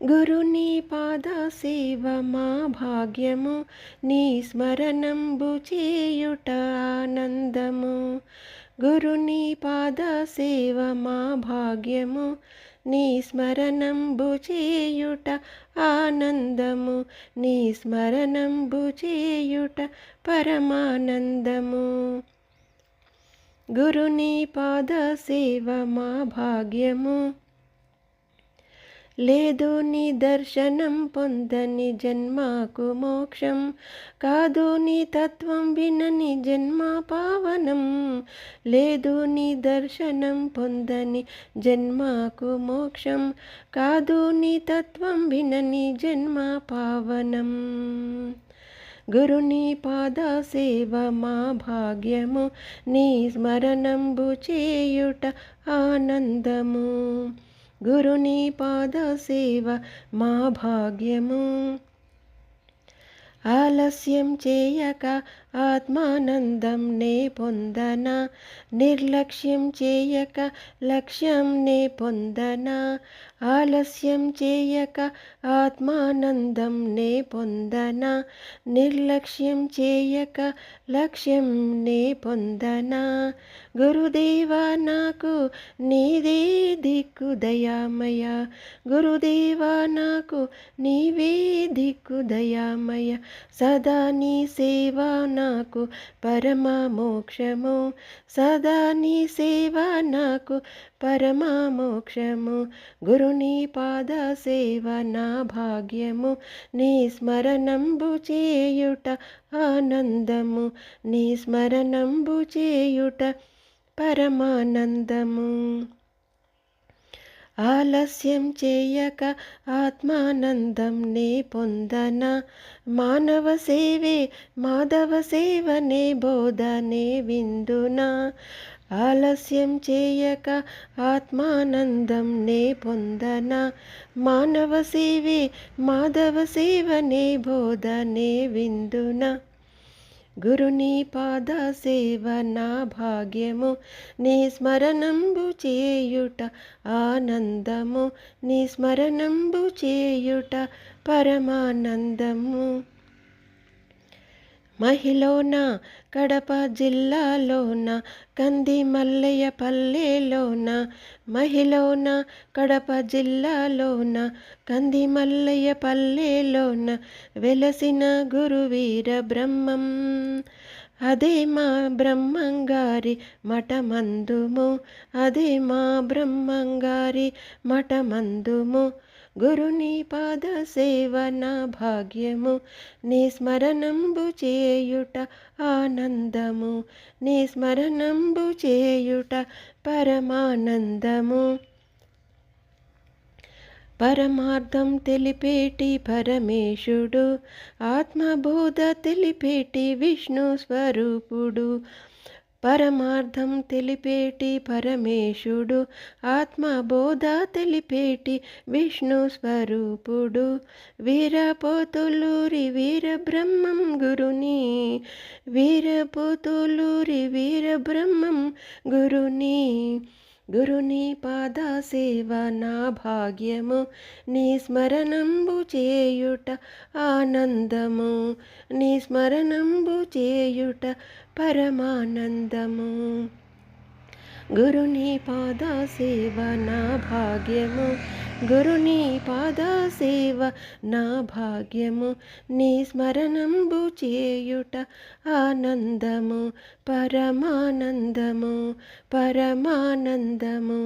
గురుని పాద సేవ మా భాగ్యము నీ స్మరణంబు చేయుట ఆనందము. గురుని పాద సేవ మా భాగ్యము నీ స్మరణంబు చేయుట ఆనందము నీ స్మరణంబు చేయుట పరమానందము. గురుని పాద సేవ మా భాగ్యము లేదు నీ దర్శనం పొందని జన్మకు మోక్షం. కాదు నీ తత్వం వినని జన్మ పావనం. లేదు నీ దర్శనం పొందని జన్మకు మోక్షం. కాదు నీ తత్వం వినని జన్మ పావనం. గురుని పాద సేవ మా భాగ్యము. నీ స్మరణంబు చేయుట ఆనందము. గురుని పాద సేవ మా భాగ్యము ఆలస్యం చేయక ఆత్మానందం నే పొందన నిర్లక్ష్యం చేయక లక్ష్యం నే పొందన ఆలస్యం చేయక ఆత్మానందం నే పొందన నిర్లక్ష్యం చేయక లక్ష్యం నే పొందన. గురుదేవా నాకు నీదే దిక్కు దయామయ గురుదేవా నాకు నీవే దిక్కు దయామయ సదా నీ సేవ నాకు పరమ మోక్షము సదా నీ సేవ నాకు పరమ మోక్షము గురుని పాద సేవ నా భాగ్యము. నీ స్మరణంబు చేయుట ఆనందము. నీ స్మరణంబు చేయుట పరమానందము. ఆలస్యం చేయక ఆత్మానందం నే పొందన. మానవ సేవే మాధవ సేవనే బోధనే విందున. ఆలస్యం చేయక ఆత్మానందం నే పొందన. మానవ సేవే మాధవ సేవనే బోధనే విందున. గురుని పాద సేవ నా భాగ్యము నీ స్మరణంబు చేయుట ఆనందము నీ స్మరణంబు చేయుట పరమానందము. మహిళన కడప జిల్లాలోన కంది మల్లయ్య పల్లెలోన? మహిళన కడప జిల్లాలోన కంది మల్లయ్య పల్లెలోన? వెలసిన గురువీర బ్రహ్మం అదే మా బ్రహ్మంగారి మఠమందుము అదే మా బ్రహ్మంగారి మఠమందుము. గురుని పాద సేవన భాగ్యము నీ స్మరణంబు చేయుట ఆనందము నీ స్మరణంబు చేయుట పరమానందము. పరమార్థం తెలిపేటి పరమేశుడు ఆత్మబోధ తెలిపేటి విష్ణు స్వరూపుడు పరమార్థం తెలిపేటి పరమేశుడు ఆత్మబోధ తెలిపేటి విష్ణు స్వరూపుడు. వీరపోతులూరి వీరబ్రహ్మం గురుని వీరపోతులూరి వీరబ్రహ్మం గురుని. గురుని పాద సేవ నా భాగ్యము నీ స్మరణంబు చేయుట ఆనందము నీ స్మరణంబు చేయుట పరమానందము. గురుని పాద సేవ నా భాగ్యము గురుని పాద సేవ నా భాగ్యము నీ స్మరణంబు చేయుట ఆనందము పరమానందము పరమానందము.